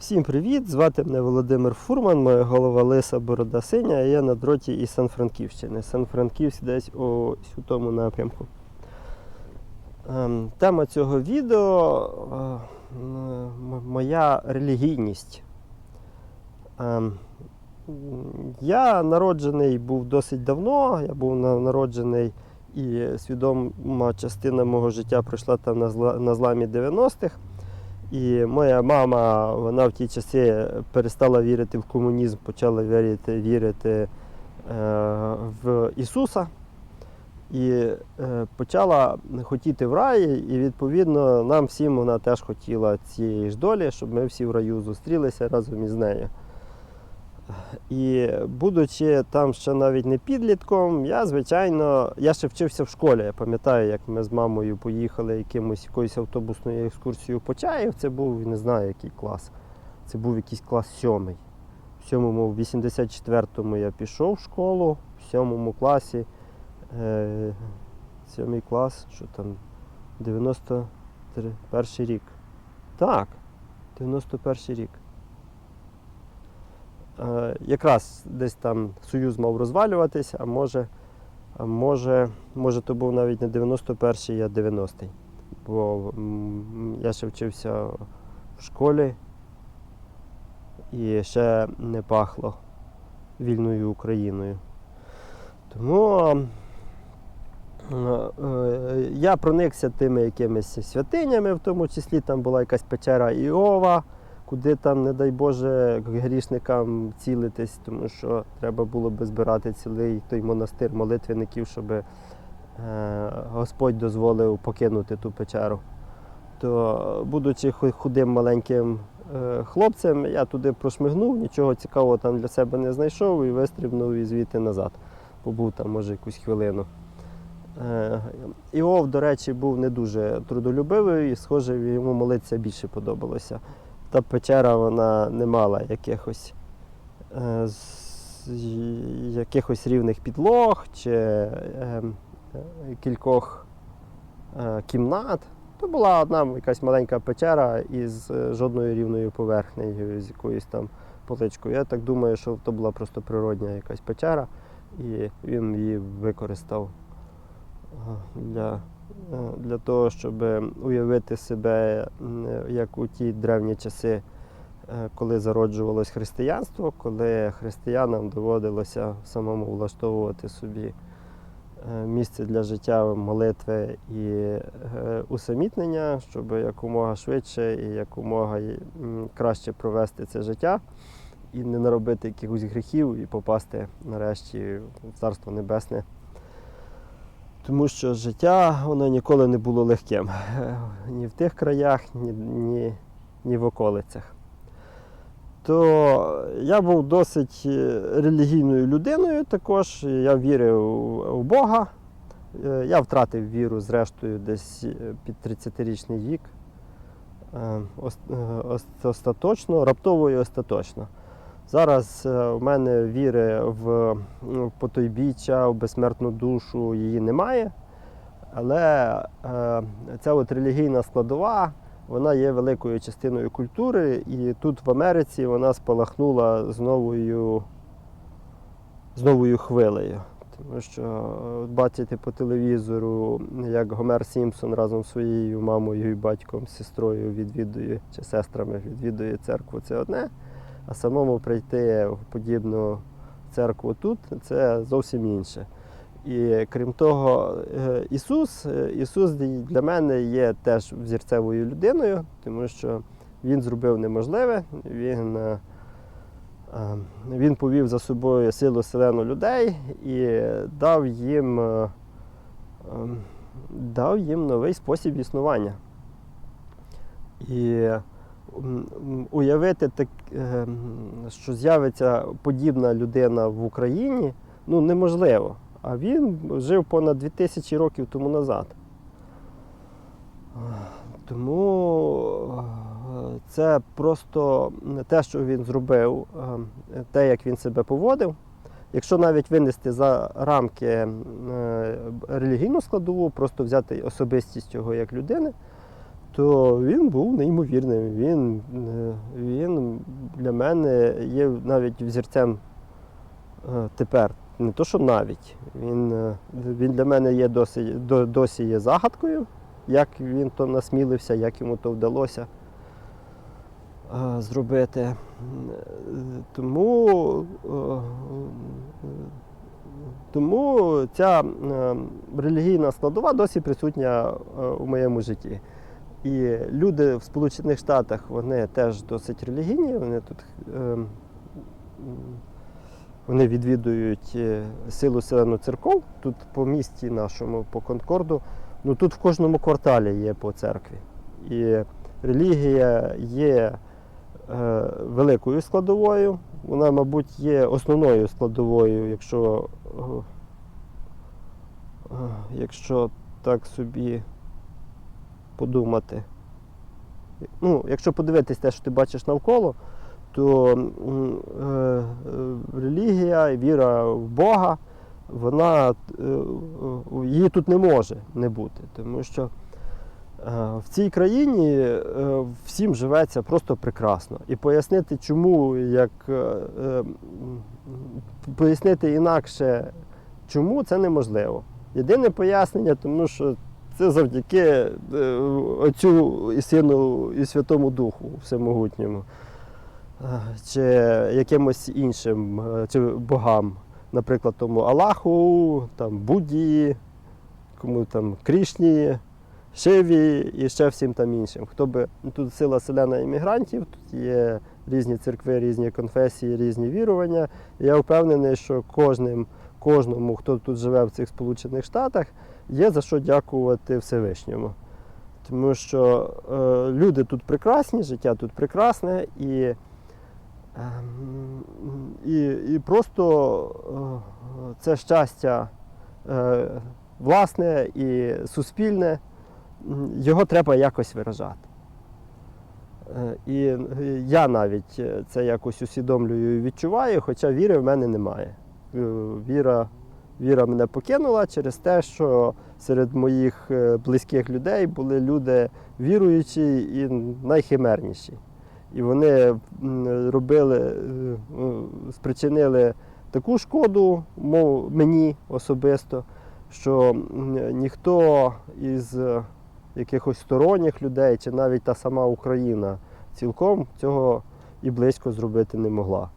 Всім привіт! Звати мене Володимир Фурман, моя голова Лиса Борода Синя, а я на дроті із Сан-Франківщини. Сан-Франківськ десь у тому напрямку. Ем, Тема цього відео е, моя релігійність. Ем, Я народжений був досить давно, я був народжений і свідома частина мого життя пройшла там на зламі 90-х. І моя мама, вона в ті часи перестала вірити в комунізм, почала вірити, вірити е, в Ісуса і е, почала хотіти в раї, і відповідно нам всім вона теж хотіла цієї ж долі, щоб ми всі в раю зустрілися разом із нею. І будучи там ще навіть не підлітком, я, звичайно, я ще вчився в школі. Я пам'ятаю, як ми з мамою поїхали якимось якоюсь автобусною екскурсією по чаю. Це був не знаю який клас. Це був якийсь клас сьомий. В сьомому, в 84-му я пішов в школу, в сьомому класі. Е, сьомий клас, що там, 91 рік. Так, 91 рік. Е, якраз десь там Союз мав розвалюватись, а може, а може, може то був навіть не 91-й, а 90-й. Бо я ще вчився в школі і ще не пахло вільною Україною. Тому е, е, я проникся тими якимись святинями, в тому числі там була якась печера Іова куди там, не дай Боже, грішникам цілитись, тому що треба було би збирати цілий той монастир молитвенників, щоб е, Господь дозволив покинути ту печеру. То, будучи худим маленьким е, хлопцем, я туди прошмигнув, нічого цікавого там для себе не знайшов і вистрибнув і звідти назад. Побув там, може, якусь хвилину. Е, Іов, до речі, був не дуже трудолюбивий і, схоже, йому молитися більше подобалося та печера вона не мала якихось, е, якихось рівних підлог чи е, е, кількох е, кімнат. То була одна якась маленька печера із жодною рівною поверхнею, з якоюсь там поличкою. Я так думаю, що то була просто природня якась печера, і він її використав для для того, щоб уявити себе, як у ті древні часи, е, коли зароджувалось християнство, коли християнам доводилося самому влаштовувати собі е, місце для життя, молитви і е, усамітнення, щоб якомога швидше і якомога краще провести це життя і не наробити якихось гріхів і попасти нарешті в Царство Небесне. Тому що життя воно ніколи не було легким. Ні в тих краях, ні, ні, ні в околицях. То я був досить е, релігійною людиною також. Я вірив у Бога. Е, Я втратив віру, зрештою, десь е, під 30-річний вік. Ос- ос- Остаточно, раптово і остаточно. Зараз е, в мене віри в ну, в потойбіччя, в безсмертну душу її немає. Але е, ця от релігійна складова вона є великою частиною культури, і тут в Америці вона спалахнула з новою, з новою хвилею. Тому що е, бачите по телевізору, як Гомер Сімпсон разом зі своєю мамою і батьком, з сестрою відвідує чи сестрами відвідує церкву, це одне. А самому прийти в подібну церкву тут це зовсім інше. І крім того, е, Ісус, е, Ісус для мене є теж взірцевою людиною, тому що Він зробив неможливе, Він, е, він повів за собою силу селену людей і дав їм, е, е, дав їм новий спосіб існування. І уявити, так, е, що з'явиться подібна людина в Україні, ну неможливо. А він жив понад 2000 років тому назад. Тому е, це просто те, що він зробив, е, те, як він себе поводив. Якщо навіть винести за рамки е, релігійну складову, просто взяти особистість його як людини, то він був неймовірним. Він, е, він для мене є навіть взірцем е, тепер. Не то, що навіть. Він, е, він для мене є досі, досі є загадкою, як він то насмілився, як йому то вдалося зробити. Тому, тому ця релігійна складова досі присутня у моєму житті. І люди в Сполучених Штатах вони теж досить релігійні, вони тут е, вони відвідують е, силу селену церков. Тут по місті нашому, по Конкорду, ну тут в кожному кварталі є по церкві. І релігія є е, великою складовою. Вона, мабуть, є основною складовою, якщо, е, якщо так собі подумати. Ну, якщо подивитись те, що ти бачиш навколо, то е, е, релігія і віра в Бога, вона е, е, її тут не може не бути. Тому що е, в цій країні е, всім живеться просто прекрасно. І пояснити, чому, як е, е, пояснити інакше, чому це неможливо. Єдине пояснення, тому що це завдяки е, Отцю і Сину і Святому Духу Всемогутньому, Е, чи якимось іншим е, чи богам, наприклад, тому Аллаху, там, Будді, кому там Крішні, Шиві і ще всім там іншим. Хто би ну, тут сила селена іммігрантів, тут є різні церкви, різні конфесії, різні вірування. Я впевнений, що кожним, кожному, хто тут живе в цих Сполучених Штатах, є за що дякувати Всевишньому. Тому що е, люди тут прекрасні, життя тут прекрасне і, ем, і, і просто е, це щастя е, власне і суспільне, його треба якось виражати. Е, І е, я навіть е, це якось усвідомлюю і відчуваю, хоча віри в мене немає. Е, Віра, віра мене покинула через те, що серед моїх е, близьких людей були люди віруючі і найхимерніші. І вони робили, е, е, спричинили таку шкоду мов- мені особисто, що ніхто із якихось сторонніх людей, чи навіть та сама Україна цілком цього і близько зробити не могла.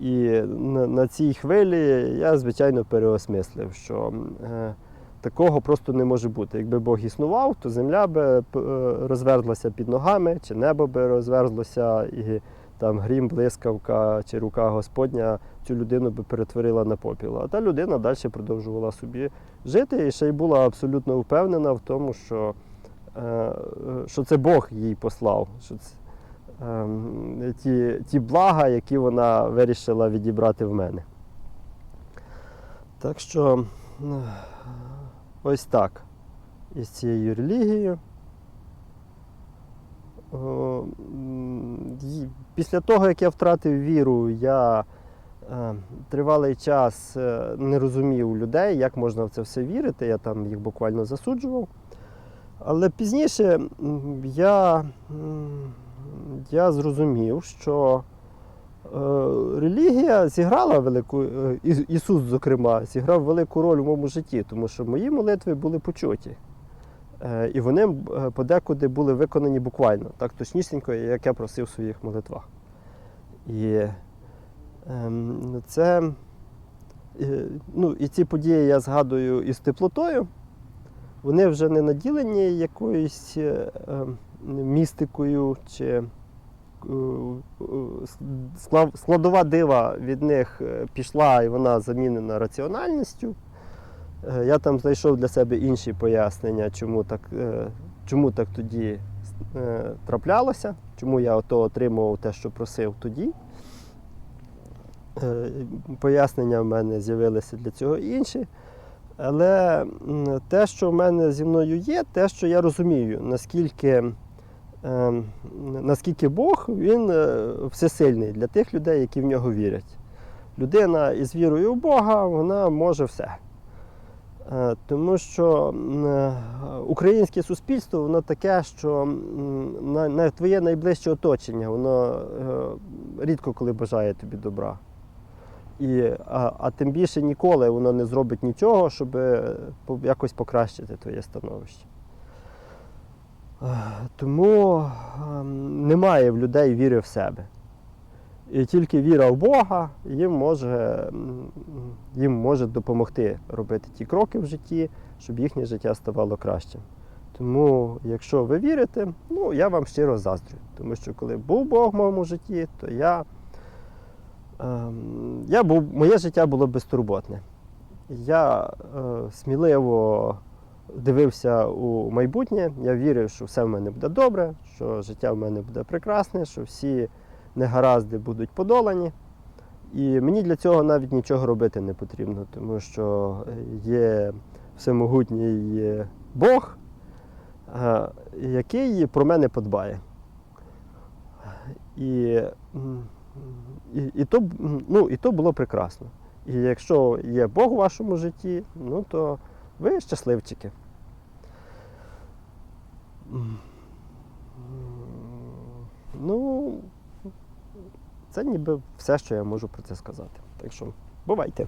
І на, на цій хвилі я, звичайно, переосмислив, що е, такого просто не може бути. Якби Бог існував, то земля би е, розверзлася під ногами, чи небо би розверзлося, і там грім, блискавка чи рука Господня цю людину би перетворила на попіл. А та людина далі продовжувала собі жити і ще й була абсолютно впевнена в тому, що, е, е, що це Бог їй послав. Що це, ті, ті блага, які вона вирішила відібрати в мене. Так що ось так із цією релігією. Після того, як я втратив віру, я е, тривалий час е, не розумів людей, як можна в це все вірити. Я там їх буквально засуджував. Але пізніше я, я зрозумів, що е, релігія зіграла велику, е, Ісус, зокрема, зіграв велику роль у моєму житті, тому що мої молитви були почуті. Е, І вони подекуди були виконані буквально, так точнісінько, як я просив в своїх молитвах. І ем, це, ну, і ці події я згадую із теплотою. Вони вже не наділені якоюсь ем, містикою чи е, складова дива від них е, пішла і вона замінена раціональністю. Е, Я там знайшов для себе інші пояснення, чому так, чому так тоді траплялося, чому я ото отримував те, що просив тоді. Пояснення в мене з'явилися для цього інші. Але те, що в мене зі мною є, те, що я розумію, наскільки, наскільки Бог він е, всесильний для тих людей, які в нього вірять. Людина із вірою в Бога, вона може все. Е, Тому що е, українське суспільство воно таке, що на, твоє найближче оточення, воно рідко коли бажає тобі добра. І, а, а тим більше ніколи воно не зробить нічого, щоб якось покращити твоє становище. Тому ем, немає в людей віри в себе. І тільки віра в Бога їм може, їм може допомогти робити ті кроки в житті, щоб їхнє життя ставало кращим. Тому, якщо ви вірите, ну я вам щиро заздрю. Тому що коли був Бог в моєму житті, то я, ем, я був, моє життя було безтурботне. Я е, сміливо дивився у майбутнє, я вірив, що все в мене буде добре, що життя в мене буде прекрасне, що всі негаразди будуть подолані. І мені для цього навіть нічого робити не потрібно, тому що є всемогутній Бог, е, який про мене подбає. І, і, і, то, ну, і то було прекрасно. І якщо є Бог у вашому житті, ну то ви щасливчики. Ну, це ніби все, що я можу про це сказати. Так що бувайте.